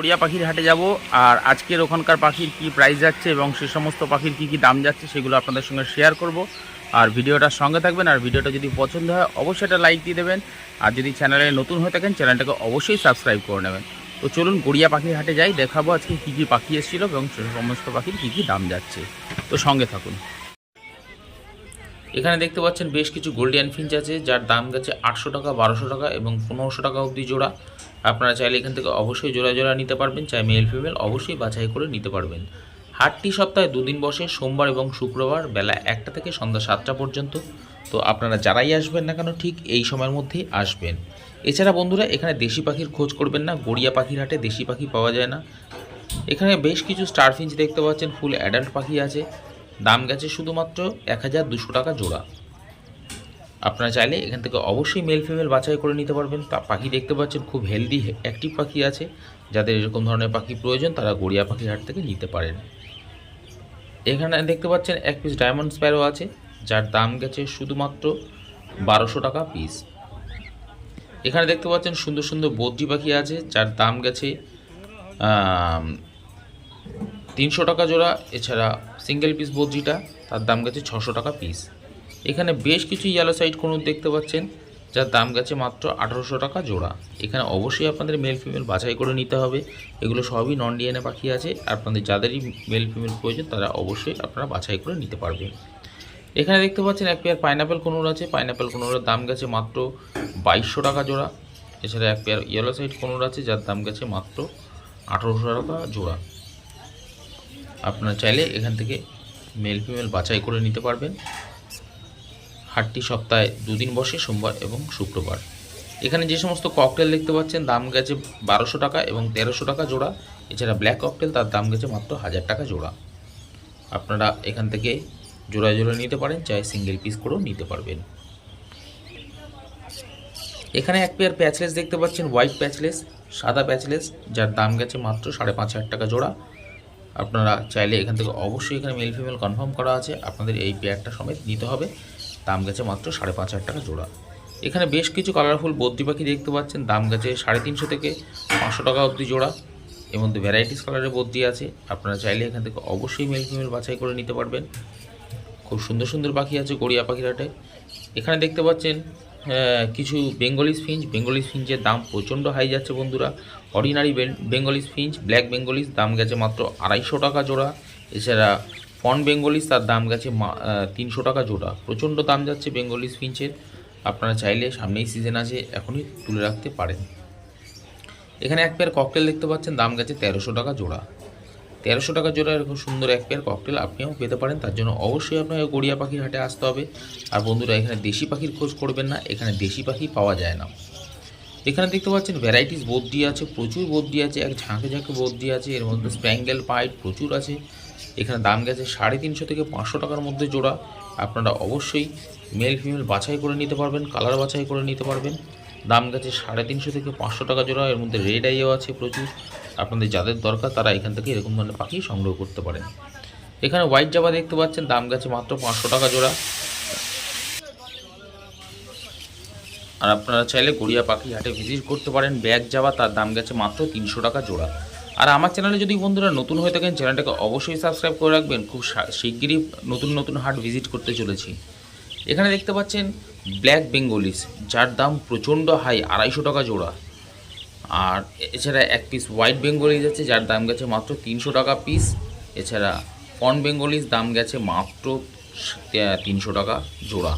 Korea পাখির হাটে যাব। আর আজকের ওখানকার পাখির কি প্রাইস যাচ্ছে এবং সে সমস্ত পাখির কি কি দাম যাচ্ছে সেগুলো আপনাদের সঙ্গে শেয়ার করব। আর ভিডিওটার সঙ্গে থাকবেন, আর ভিডিওটা যদি পছন্দ হয় অবশ্যই একটা লাইক দিয়ে দেবেন। আর যদি চ্যানেলে নতুন হয়ে থাকেন চ্যানেলটাকে অবশ্যই সাবস্ক্রাইব করে নেবেন। তো চলুন গড়িয়া পাখির হাটে যাই, দেখাবো আজকে কী কী পাখি এসেছিল এবং সে সমস্ত পাখির কী কী দাম যাচ্ছে। তো সঙ্গে থাকুন। এখানে দেখতে পাচ্ছেন বেশ কিছু গোল্ডিয়ান ফিঞ্চ আছে, যার দাম গেছে আটশো টাকা, বারোশো টাকা এবং পনেরোশো টাকা অবধি জোড়া। আপনারা চাইলে এখান থেকে অবশ্যই জোড়া জোড়া নিতে পারবেন, চাই মেল ফিমেল অবশ্যই বাছাই করে নিতে পারবেন। হাটটি সপ্তাহে দুদিন বসে, সোমবার এবং শুক্রবার বেলা একটা থেকে সন্ধ্যা সাতটা পর্যন্ত। তো আপনারা যারাই আসবেন না কেন, ঠিক এই সময়ের মধ্যেই আসবেন। এছাড়া বন্ধুরা, এখানে দেশি পাখির খোঁজ করবেন না, গড়িয়া পাখির হাটে দেশি পাখি পাওয়া যায় না। এখানে বেশ কিছু স্টার ফিঞ্চ দেখতে পাচ্ছেন, ফুল অ্যাডাল্ট পাখি আছে। দাম গেছে শুধুমাত্র এক হাজার দুশো টাকা জোড়া। আপনারা চাইলে এখান থেকে অবশ্যই মেল ফিমেল বাছাই করে নিতে পারবেন। তা পাখি দেখতে পাচ্ছেন, খুব হেলদি অ্যাক্টিভ পাখি আছে। যাদের এরকম ধরনের পাখি প্রয়োজন, তারা গড়িয়া পাখির হাট থেকে নিতে পারেন। এখানে দেখতে পাচ্ছেন, এক পিস ডায়মন্ড স্প্যারো আছে, যার দাম গেছে শুধুমাত্র বারোশো টাকা পিস এখানে দেখতে পাচ্ছেন, সুন্দর সুন্দর বদ্রি পাখি আছে, যার দাম গেছে তিনশো টাকা জোড়া, এছাড়া সিঙ্গেল পিস বদ্রিটা, তার দাম গেছে ছশো টাকা পিস এখানে বেশ কিছু ইয়েলো সাইড কোনুর দেখতে পাচ্ছেন, যার দাম গেছে মাত্র আঠারোশো টাকা জোড়া। এখানে অবশ্যই আপনাদের মেল ফিমেল বাছাই করে নিতে হবে। এগুলো সবই নন ডিএনএ পাখি আছে আপনাদের যাদেরই মেল ফিমেল প্রয়োজন, তারা অবশ্যই আপনারা বাছাই করে নিতে পারবেন। এখানে দেখতে পাচ্ছেন এক পেয়ার পাইনাপেল কোনুর আছে। পাইনাপেল কোনুরের দাম গেছে মাত্র বাইশশো টাকা জোড়া। এছাড়া এক পেয়ার ইয়েলো সাইড কোনুর আছে, যার দাম গেছে মাত্র আঠারোশো টাকা জোড়া। আপনারা চাইলে এখান থেকে মেল ফিমেল বাছাই করে নিতে পারবেন। হাটটি সপ্তাহে দুদিন বসে, সোমবার এবং শুক্রবার। এখানে যে সমস্ত ককটেল দেখতে পাচ্ছেন, দাম গেছে বারোশো টাকা এবং তেরোশো টাকা জোড়া। এছাড়া ব্ল্যাক ককটেল তার দাম গেছে মাত্র হাজার টাকা জোড়া। আপনারা এখান থেকে জোড়া জোড়া নিতে পারেন, চাই সিঙ্গেল পিস করেও নিতে পারবেন। এখানে এক পেয়ার প্যাচলেস দেখতে পাচ্ছেন হোয়াইট প্যাচলেস সাদা প্যাচলেস যার দাম গেছে মাত্র সাড়ে পাঁচ হাজার টাকা জোড়া। আপনারা চাইলে এখান থেকে অবশ্যই এখানে মেল ফিমেল কনফার্ম করা আছে। আপনাদের এই পেয়ারটা সমেত নিতে হবে। দাম গেছে মাত্র সাড়ে পাঁচ হাজার টাকা জোড়া। এখানে বেশ কিছু কালারফুল বদ্রি পাখি দেখতে পাচ্ছেন। দাম গেছে সাড়ে তিনশো থেকে পাঁচশো টাকা অবধি জোড়া। এর মধ্যে ভ্যারাইটিস কালারের বদ্রি আছে। আপনারা চাইলে এখান থেকে অবশ্যই মেল ফিমেল বাছাই করে নিতে পারবেন। খুব সুন্দর সুন্দর পাখি আছে গড়িয়া পাখিরাটে এখানে দেখতে পাচ্ছেন কিছু বেঙ্গলি ফিঞ্চ বেঙ্গলি ফিঞ্চের দাম প্রচণ্ড হাই যাচ্ছে বন্ধুরা। Ordinary Bengali finch black Bengalese দাম গেছে মাত্র আড়াইশো টাকা জোড়া। এছাড়া ফন বেঙ্গলিস তার দাম গেছে তিনশো টাকা জোড়া। প্রচণ্ড দাম যাচ্ছে বেঙ্গলি ফিঞ্চের আপনারা চাইলে সামনেই সিজন আছে, এখনই তুলে রাখতে পারেন। এখানে এক পেয়ার ককটেল দেখতে পাচ্ছেন, দাম গেছে তেরোশো টাকা জোড়া। তেরোশো টাকা জোড়া এরকম সুন্দর এক পেয়ার ককটেল আপনিও পেতে পারেন। তার জন্য অবশ্যই আপনাকে গড়িয়া পাখির হাটে আসতে হবে। আর বন্ধুরা, এখানে দেশি পাখির খোঁজ করবেন না, এখানে দেশি পাখি পাওয়া যায় না। এখানে দেখতে পাচ্ছেন ভ্যারাইটিস বদ্রি আছে, প্রচুর বদ্রি আছে, এক ঝাঁকে ঝাঁকে বদ্রি আছে, এর মধ্যে স্প্যাঙ্গেল পাইট প্রচুর আছে। এখানে দাম গেছে সাড়ে তিনশো থেকে পাঁচশো টাকার মধ্যে জোড়া। আপনারা অবশ্যই মেল ফিমেল বাছাই করে নিতে পারবেন কালার বাছাই করে নিতে পারবেন। দাম গেছে সাড়ে তিনশো থেকে পাঁচশো টাকা জোড়া, এর মধ্যে রেড আইও আছে প্রচুর। আপনাদের যাদের দরকার তারা এখান থেকে এরকম ধরনের পাখি সংগ্রহ করতে পারেন। এখানে হোয়াইট জাবা দেখতে পাচ্ছেন, দাম গেছে মাত্র পাঁচশো টাকা জোড়া। আর আপনারা চাইলে গড়িয়া পাখি হাটে ভিজিট করতে পারেন, ব্যাগ যাওয়া তার দাম গেছে মাত্র তিনশো টাকা জোড়া। আর আমার চ্যানেলে যদি বন্ধুরা নতুন হয়ে থাকেন চ্যানেলটাকে অবশ্যই সাবস্ক্রাইব করে রাখবেন। খুব শিগগিরই নতুন নতুন হাট ভিজিট করতে চলেছি। এখানে দেখতে পাচ্ছেন ব্ল্যাক বেঙ্গলিস যার দাম প্রচণ্ড হাই আড়াইশো টাকা জোড়া। আর এছাড়া এক পিস হোয়াইট বেঙ্গলিজ আছে যার দাম গেছে মাত্র তিনশো টাকা পিস এছাড়া কন বেঙ্গলিজ দাম গেছে মাত্র তিনশো টাকা জোড়া।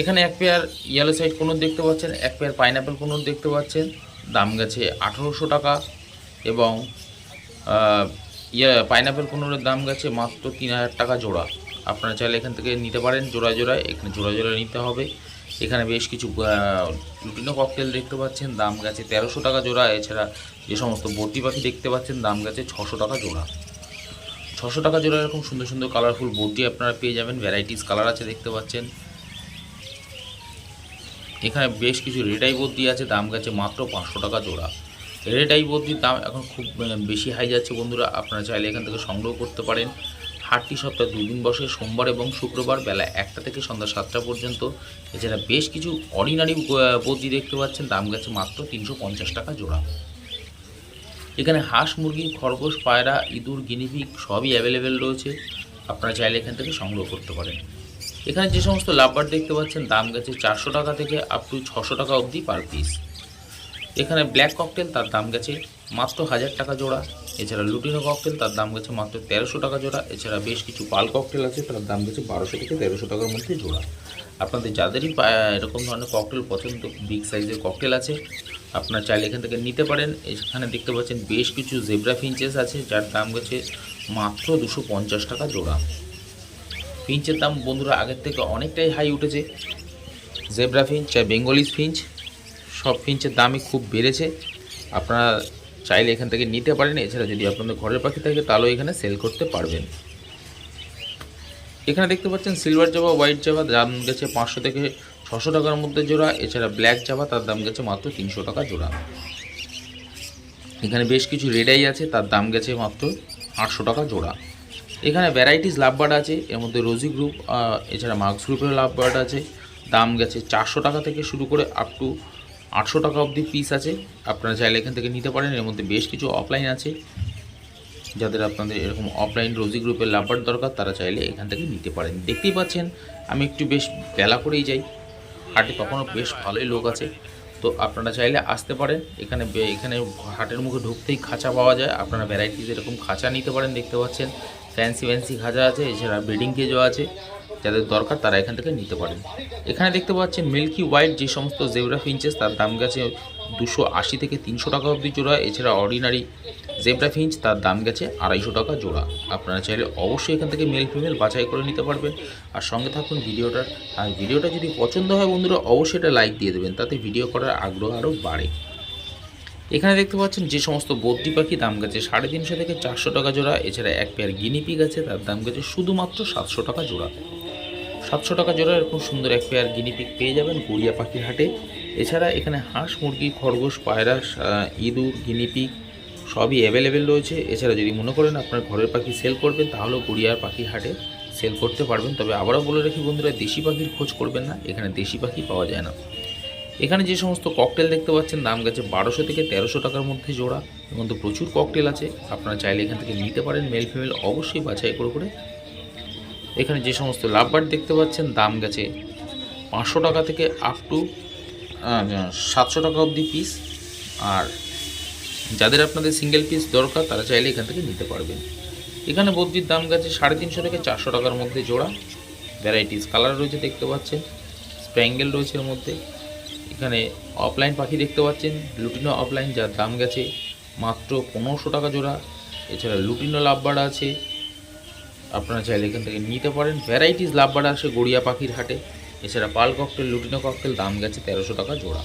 এখানে এক পেয়ার ইয়েলো সাইড কোনোর দেখতে পাচ্ছেন, এক পেয়ার পাইনাপেল কোনোর দেখতে পাচ্ছেন, দাম গেছে আঠারোশো টাকা এবং ইয়ে পাইনাপেল কোনোরের দাম গেছে মাত্র তিন হাজার টাকা জোড়া। আপনারা চাইলে এখান থেকে নিতে পারেন জোড়া জোড়ায়, এখানে জোড়া জোড়া নিতে হবে। এখানে বেশ কিছু লুটিনো ককটেল দেখতে পাচ্ছেন, দাম গেছে তেরোশো টাকা জোড়া। এছাড়া যে সমস্ত বটি পাখি দেখতে পাচ্ছেন, দাম গেছে ছশো টাকা জোড়া। ছশো টাকা জোড়া এরকম সুন্দর সুন্দর কালারফুল বটি আপনারা পেয়ে যাবেন ভ্যারাইটিস কালার আছে দেখতে পাচ্ছেন। এখানে বেশ কিছু রেডাই বদ্রি আছে, দাম গেছে মাত্র পাঁচশো টাকা জোড়া। রেডাই বদ্রির দাম এখন খুব বেশি হাই যাচ্ছে বন্ধুরা, আপনারা চাইলে এখান থেকে সংগ্রহ করতে পারেন। হাটটি সপ্তাহে দুদিন বসে সোমবার এবং শুক্রবার বেলা একটা থেকে সন্ধ্যা সাতটা পর্যন্ত। এছাড়া বেশ কিছু অর্ডিনারি বদ্রি দেখতে পাচ্ছেন। দাম গেছে মাত্র তিনশো পঞ্চাশ টাকা জোড়া। এখানে হাঁস, মুরগি, খরগোশ, পায়রা, ইঁদুর, গিনিপিগ সবই অ্যাভেলেবেল রয়েছে। আপনারা চাইলে এখান থেকে সংগ্রহ করতে পারেন। এখানে যে সমস্ত লাভবার দেখতে পাচ্ছেন, দাম গেছে চারশো টাকা থেকে আপ টু ছশো টাকা অবধি পার পিস এখানে ব্ল্যাক ককটেল তার দাম গেছে মাত্র হাজার টাকা জোড়া। এছাড়া লুটিনো ককটেল তার দাম গেছে মাত্র তেরোশো টাকা জোড়া। এছাড়া বেশ কিছু পাল ককটেল আছে, তার দাম গেছে বারোশো থেকে তেরোশো টাকার মধ্যে জোড়া। আপনাদের যাদেরই এরকম ধরনের ককটেল পছন্দ বিগ সাইজের ককটেল আছে, আপনারা চাইলে এখান থেকে নিতে পারেন। এখানে দেখতে পাচ্ছেন বেশ কিছু জেব্রা ফিঞ্চেস আছে, যার দাম গেছে মাত্র দুশো পঞ্চাশ টাকা জোড়া। ফিঞ্চের দাম বন্ধুরা আগের থেকে অনেকটাই হাই উঠেছে। জেব্রা ফিঞ্চ চাই বেঙ্গলিজ ফিঞ্চ সব ফিঞ্চের দামই খুব বেড়েছে। আপনারা চাইলে এখান থেকে নিতে পারেন। এছাড়া যদি আপনাদের ঘরের পাখি থাকে, তাহলেও এখানে সেল করতে পারবেন। এখানে দেখতে পাচ্ছেন সিলভার জাবা হোয়াইট জাবা দাম গেছে পাঁচশো থেকে ছশো টাকার মধ্যে জোড়া। এছাড়া ব্ল্যাক জাবা, তার দাম গেছে মাত্র তিনশো টাকা জোড়া। এখানে বেশ কিছু রেডাই আছে, তার দাম গেছে মাত্র আটশো টাকা জোড়া। এখানে ভ্যারাইটিস লাভবার্ড আছে, এর মধ্যে রোজি গ্রুপ এছাড়া মার্কস গ্রুপের লাভবার্ড আছে। দাম গেছে চারশো টাকা থেকে শুরু করে আপ টু আটশো টাকা অবধি পিস আছে। আপনারা চাইলে এখান থেকে নিতে পারেন। এর মধ্যে বেশ কিছু অফলাইন আছে। যাদের আপনাদের এরকম অফলাইন রোজি গ্রুপের লাভার দরকার, তারা চাইলে এখান থেকে নিতে পারেন। দেখতেই পাচ্ছেন, আমি একটু বেশ বেলা করেই যাই। হাটে তখনও বেশ ভালোই লোক আছে। তো আপনারা চাইলে আসতে পারেন। এখানে এখানে হাটের মুখে ঢুকতেই খাঁচা পাওয়া যায়। আপনারা ভ্যারাইটিস এরকম খাঁচা নিতে পারেন, দেখতে পাচ্ছেন। ফ্যান্সি ফ্যান্সি খাঁচা আছে, এছাড়া ব্রিডিং কেজও আছে। যাদের দরকার তারা এখান থেকে নিতে পারেন। এখানে দেখতে পাচ্ছেন মিল্কি হোয়াইট যে সমস্ত জেব্রা ফিঞ্চেস, তার দাম গেছে দুশো আশি থেকে তিনশো টাকা অবধি জোড়া। এছাড়া অর্ডিনারি জেব্রা ফিঞ্চ, তার দাম গেছে আড়াইশো টাকা জোড়া। আপনারা চাইলে অবশ্যই এখান থেকে মেল ফিমেল বাছাই করে নিতে পারবেন। আর সঙ্গে থাকুন ভিডিওটার। আর ভিডিওটা যদি পছন্দ হয় বন্ধুরা, অবশ্যই এটা লাইক দিয়ে দেবেন, তাতে ভিডিও করার আগ্রহ আরও বাড়ে। এখানে দেখতে পাচ্ছেন যে সমস্ত বদ্রি পাখি, দাম গেছে সাড়ে তিনশো থেকে চারশো টাকা জোড়া। এছাড়া এক পেয়ার গিনিপিগ আছে, তার দাম গেছে শুধুমাত্র সাতশো টাকা জোড়া। সাতশো টাকা জোড়া এরকম সুন্দর এক পেয়ার গিনিপিগ পেয়ে যাবেন গড়িয়া পাখির হাটে। এছাড়া এখানে হাঁস, মুরগি, খরগোশ পায়রা ইঁদুর গিনিপিগ সবই অ্যাভেলেবেল রয়েছে। এছাড়া যদি মনে করেন আপনার ঘরের পাখি সেল করবেন, তাহলেও গড়িয়ার পাখির হাটে সেল করতে পারবেন। তবে আবারও বলে রাখি বন্ধুরা, দেশি পাখির খোঁজ করবেন না, এখানে দেশি পাখি পাওয়া যায় না। এখানে যে সমস্ত ককটেল দেখতে পাচ্ছেন, দাম গেছে বারোশো থেকে তেরোশো টাকার মধ্যে জোড়া। এর তো প্রচুর ককটেল আছে। আপনারা চাইলে এখান থেকে নিতে পারেন মেল ফিমেল অবশ্যই বাছাই করে করে এখানে যে সমস্ত লাভবার্ড দেখতে পাচ্ছেন, দাম গেছে পাঁচশো টাকা থেকে আপ টু সাতশো টাকা অবধি পিস আর যাদের আপনাদের সিঙ্গেল পিস দরকার, তারা চাইলে এখান থেকে নিতে পারবেন। এখানে বদ্রির দাম গেছে সাড়ে তিনশো থেকে চারশো টাকার মধ্যে জোড়া। ভ্যারাইটিস কালার রয়েছে দেখতে পাচ্ছেন স্প্যাঙ্গেল রয়েছে এর মধ্যে। এখানে অফলাইন পাখি দেখতে পাচ্ছেন লুটিনো অফলাইন যার দাম গেছে মাত্র পনেরোশো টাকা জোড়া। এছাড়া লুটিনো লাভবার আছে আপনারা চাইলে এখান থেকে নিতে পারেন। ভ্যারাইটিস লাভবার্ড আসে গড়িয়া পাখির হাটে। এছাড়া পাল ককটেল লুটিনো ককটেল দাম গেছে তেরোশো টাকা জোড়া।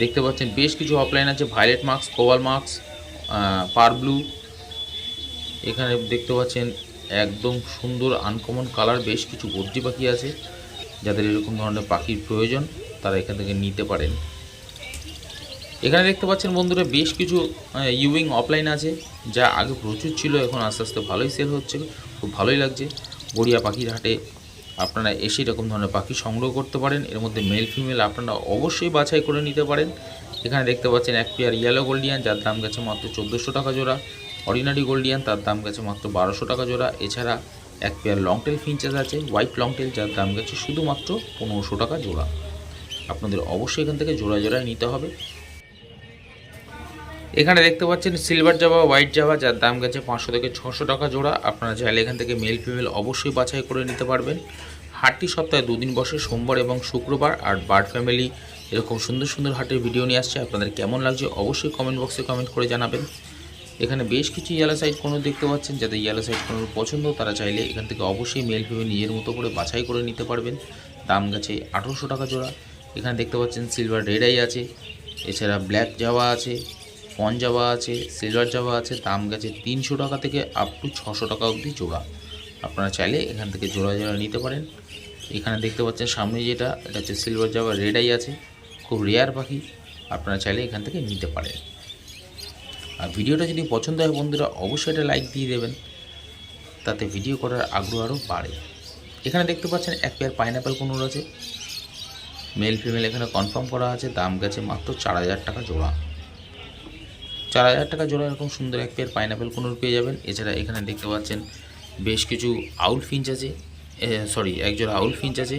দেখতে পাচ্ছেন, বেশ কিছু অফলাইন আছে। ভায়োলেট মার্কস কোয়াল মার্কস পার ব্লু এখানে দেখতে পাচ্ছেন, একদম সুন্দর আনকমন কালার বেশ কিছু বদ্রি পাখি আছে। যাদের এরকম ধরনের পাখির প্রয়োজন, তারা এখান থেকে নিতে পারেন। এখানে দেখতে পাচ্ছেন বন্ধুরা বেশ কিছু ইউইং অফলাইন আছে, যা আগে প্রচুর ছিল, এখন আস্তে আস্তে ভালোই সেল হচ্ছে, খুব ভালোই লাগছে। গড়িয়া পাখির হাটে আপনারা এসে এরকম ধরনের পাখি সংগ্রহ করতে পারেন। এর মধ্যে মেল ফিমেল আপনারা অবশ্যই বাছাই করে নিতে পারেন। এখানে দেখতে পাচ্ছেন এক পেয়ার ইয়েলো গোল্ডিয়ান যার দাম গেছে মাত্র চোদ্দোশো টাকা জোড়া। অর্ডিনারি গোল্ডিয়ান তার দাম গেছে মাত্র বারোশো টাকা জোড়া। এছাড়া এক পেয়ার লং টেল ফিঞ্চেস আছে হোয়াইট লং টেল যার দাম গেছে শুধুমাত্র পনেরোশো টাকা জোড়া। আপনাদের অবশ্যই এখান থেকে জোড়া জোড়ায় নিতে হবে। এখানে দেখতে পাচ্ছেন সিলভার জাবা হোয়াইট জাভা যার দাম গেছে পাঁচশো থেকে ছশো টাকা জোড়া। আপনারা চাইলে এখান থেকে মেল ফিমেল অবশ্যই বাছাই করে নিতে পারবেন। হাটটি সপ্তাহে দুদিন বসে, সোমবার এবং শুক্রবার, আর বার্ড ফ্যামিলি এরকম সুন্দর সুন্দর হাটের ভিডিও নিয়ে আসছে। আপনাদের কেমন লাগছে অবশ্যই কমেন্ট বক্সে কমেন্ট করে জানাবেন। এখানে বেশ কিছু ইয়ালো সাইড কোনো দেখতে পাচ্ছেন, যাদের ইয়ালো সাইড কোনো পছন্দ, তারা চাইলে এখান থেকে অবশ্যই মেল ফিমেল নিজের মতো করে বাছাই করে নিতে পারবেন। দাম গেছে আঠেরোশো টাকা জোড়া। এখানে দেখতে পাচ্ছেন সিলভার রেড আই আছে, এছাড়া ব্ল্যাক জাভা আছে পন জাভা আছে সিলভার জাভা আছে, দাম গেছে তিনশো টাকা থেকে আপ টু ছশো টাকা অবধি জোড়া। আপনারা চাইলে এখান থেকে জোড়া জোড়া নিতে পারেন। এখানে দেখতে পাচ্ছেন সামনে যেটা, এটা হচ্ছে সিলভার জাভা রেডাই আছে, খুব রেয়ার পাখি, আপনারা চাইলে এখান থেকে নিতে পারেন। আর ভিডিওটা যদি পছন্দ হয় বন্ধুরা, অবশ্যই এটা লাইক দিয়ে দেবেন, তাতে ভিডিও করার আগ্রহ আরও বাড়ে। এখানে দেখতে পাচ্ছেন এক পেয়ার পাইনাপেল কোনোর আছে। মেল ফিমেল এখানে কনফার্ম করা আছে, দাম গেছে মাত্র চার হাজার টাকা জোড়া। চার হাজার টাকা জোড়া এরকম সুন্দর এক পেয়ার পাইনাপেল কোনোর পেয়ে যাবেন। এছাড়া এখানে দেখতে পাচ্ছেন বেশ কিছু আউল ফিঞ্চ আছে। সরি এক জোড়া আউল ফিঞ্চ আছে।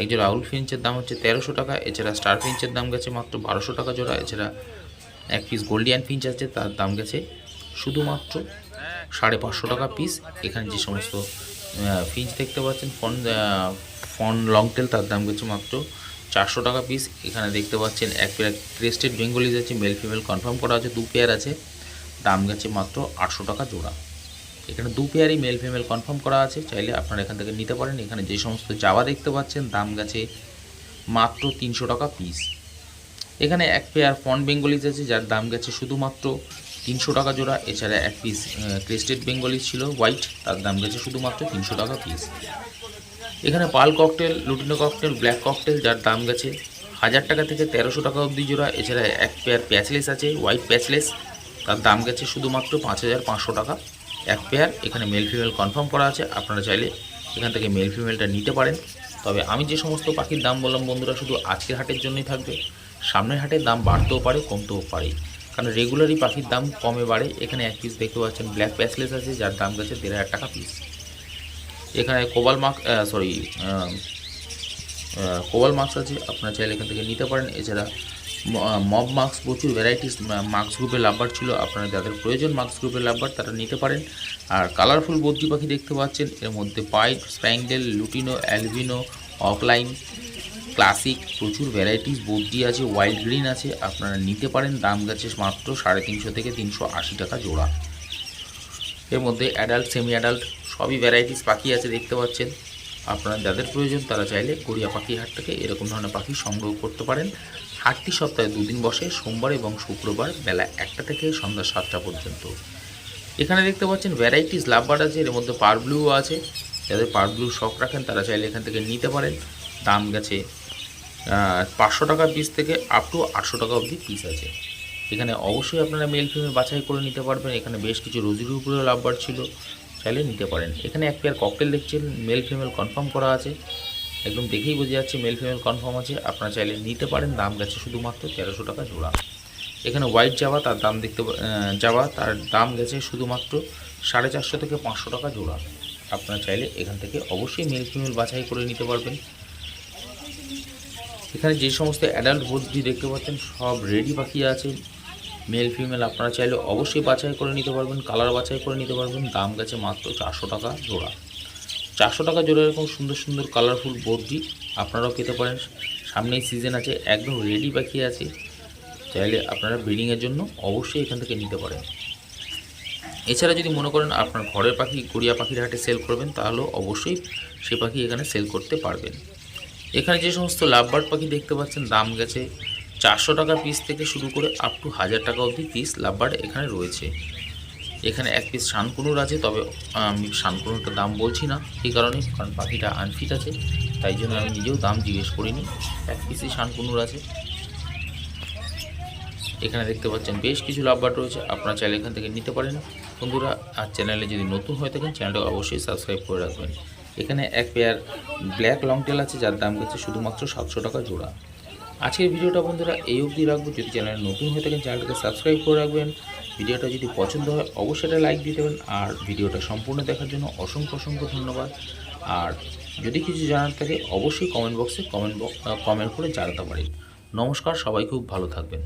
এক জোড়া আউল ফিঞ্চের দাম হচ্ছে তেরোশো টাকা। এছাড়া স্টার ফিঞ্চের দাম গেছে মাত্র বারোশো টাকা জোড়া। এছাড়া এক পিস গোল্ডিয়ান ফিঞ্চ আছে, তার দাম গেছে শুধুমাত্র সাড়ে পাঁচশো টাকা পিস এখানে যে সমস্ত ফিঞ্চ দেখতে পাচ্ছেন, ফন ফন লং টেল তার দাম গেছে মাত্র চারশো টাকা পিস এখানে দেখতে পাচ্ছেন এক পেয়ার ক্রেস্টেড বেঙ্গলিজ আছে মেল ফিমেল কনফার্ম করা আছে, দু পেয়ার আছে। দাম গেছে মাত্র আটশো টাকা জোড়া। এখানে দু পেয়ারই মেল ফিমেল কনফার্ম করা আছে, চাইলে আপনারা এখান থেকে নিতে পারেন। এখানে যে সমস্ত জাবা দেখতে পাচ্ছেন, দাম গেছে মাত্র তিনশো টাকা পিস এখানে এক পেয়ার ফন বেঙ্গলিজ আছে, যার দাম গেছে শুধুমাত্র তিনশো টাকা জোড়া। এছাড়া এক পিস ক্রেস্টেড বেঙ্গলিজ ছিল হোয়াইট তার দাম গেছে শুধুমাত্র তিনশো টাকা পিস এখানে pale cockatiel, lutino cockatiel, black cockatiel, যার দাম গেছে হাজার টাকা থেকে তেরোশো টাকা অবধি জোড়া। এছাড়া এক পেয়ার প্যাচলেস আছে, হোয়াইট প্যাচলেস। তার দাম গেছে শুধুমাত্র পাঁচ হাজার পাঁচশো টাকা। এক পেয়ার, এখানে মেল ফিমেল কনফার্ম করা আছে। আপনারা চাইলে এখান থেকে মেল ফিমেলটা নিতে পারেন। তবে আমি যে সমস্ত পাখির দাম বললাম, বন্ধুরা, শুধু আজকের হাটের জন্যই থাকবে। সামনের হাটের দাম বাড়তেও পারে, কমতেও পারে। কারণ রেগুলারই পাখির দাম কমে বাড়ে। এখানে এক পিস দেখতে পাচ্ছেন, ব্ল্যাক প্যাচলেস আছে, যার দাম গেছে দেড় হাজার টাকা পিস এখানে কোবাল মার্ক সরি কোবাল মার্কস আছে। আপনারা চাইলে এখান থেকে নিতে পারেন। এছাড়া মব মার্কস প্রচুর ভ্যারাইটিস মার্কস গ্রুপের লাভবার ছিল। আপনারা যাদের প্রয়োজন মার্কস গ্রুপের লাভবার তারা নিতে পারেন। আর কালারফুল বদ্রি পাখি দেখতে পাচ্ছেন। এর মধ্যে pied spangle lutino albino opaline classic প্রচুর ভ্যারাইটিস বদ্রি আছে ওয়াইল্ড গ্রিন আছে। আপনারা নিতে পারেন। দাম গেছে মাত্র সাড়ে তিনশো থেকে তিনশো আশি টাকা জোড়া। এর মধ্যে অ্যাডাল্ট সেমি অ্যাডাল্ট সবই ভ্যারাইটিস পাখি আছে দেখতে পাচ্ছেন। আপনারা যাদের প্রয়োজন তারা চাইলে গড়িয়া পাখি হাট থেকে এরকম ধরনের পাখি সংগ্রহ করতে পারেন। হাটটি সপ্তাহে দুদিন বসে, সোমবার এবং শুক্রবার বেলা একটা থেকে সন্ধ্যা সাতটা পর্যন্ত। এখানে দেখতে পাচ্ছেন ভ্যারাইটিস লাভবার্ড আছে, এর মধ্যে পার ব্লু আছে। যাদের পার ব্লু শখ রাখেন তারা চাইলে এখান থেকে নিতে পারেন। দাম গেছে পাঁচশো টাকা পিস থেকে আপ টু আটশো টাকা অবধি পিস আছে। এখানে অবশ্যই আপনারা মেল ফিমেল বাছাই করে নিতে পারবেন। এখানে বেশ কিছু রোজির উপরেও লাভবার ছিল। চাইলে নিতে পারেন। এখানে এক পেয়ার ককটেল দেখছেন মেল ফিমেল কনফার্ম করা আছে। একদম দেখেই বোঝা যাচ্ছে মেল ফিমেল কনফার্ম আছে। আপনারা চাইলে নিতে পারেন, দাম গেছে শুধুমাত্র তেরোশো টাকা জোড়া। এখানে হোয়াইট জাবা তার দাম দেখতে জাবা তার দাম গেছে শুধুমাত্র সাড়ে চারশো থেকে পাঁচশো টাকা জোড়া। আপনারা চাইলে এখান থেকে অবশ্যই মেল ফিমেল বাছাই করে নিতে পারবেন। এখানে যে সমস্ত অ্যাডাল্ট বদ্রি দেখতে পাচ্ছেন, সব রেডি পাখি আছে। মেল ফিমেল আপনারা চাইলে অবশ্যই বাছাই করে নিতে পারবেন কালার বাছাই করে নিতে পারবেন। দাম গেছে মাত্র চারশো টাকা জোড়া। চারশো টাকা জোড়া এরকম সুন্দর সুন্দর কালারফুল বদ্রি আপনারাও পেতে পারেন। সামনেই সিজন আছে, একদম রেডি পাখি আছে। চাইলে আপনারা ব্রিডিংয়ের জন্য অবশ্যই এখান থেকে নিতে পারেন। এছাড়া যদি মনে করেন আপনার ঘরের পাখি, গড়িয়া পাখির হাটে সেল করবেন, তাহলেও অবশ্যই সে পাখি এখানে সেল করতে পারবেন। এখানে যে সমস্ত লাভবার্ড পাখি দেখতে পাচ্ছেন, দাম গেছে চারশো টাকা পিস থেকে শুরু করে আপ টু হাজার টাকা অবধি পিস লাভবার এখানে রয়েছে। এখানে এক পিস শানকুনুর আছে, তবে, আমি শানকুনুরটার দাম বলছি না এই কারণে, কারণ পাখিটা আনফিট আছে, তাই জন্য আমি নিজেও দাম জিজ্ঞেস করিনি। এক পিসই শানকুনুর আছে। এখানে দেখতে পাচ্ছেন বেশ কিছু লাভবার রয়েছে, আপনারা চাইলে এখান থেকে নিতে পারেন। বন্ধুরা, আর চ্যানেলে যদি নতুন হয়ে থাকেন চ্যানেলটা অবশ্যই সাবস্ক্রাইব করে রাখবেন। এখানে এক পেয়ার ব্ল্যাক লং টেল আছে, যার দাম হচ্ছে শুধুমাত্র সাতশো টাকা জোড়া। আজকের ভিডিওটা বন্ধুরা এই অবধি রাখব। যদি চ্যানেল নতুন হয়ে থাকেন, চ্যানেলটাকে সাবস্ক্রাইব করে রাখবেন। ভিডিওটা যদি পছন্দ হয়, অবশ্যই একটা লাইক দিয়ে দেবেন। আর ভিডিওটা সম্পূর্ণ দেখার জন্য অসংখ্য অসংখ্য ধন্যবাদ। আর যদি কিছু জানার থাকে, অবশ্যই কমেন্ট বক্সে কমেন্ট কমেন্ট করে জানাতে পারেন। নমস্কার, সবাই খুব ভালো থাকবেন।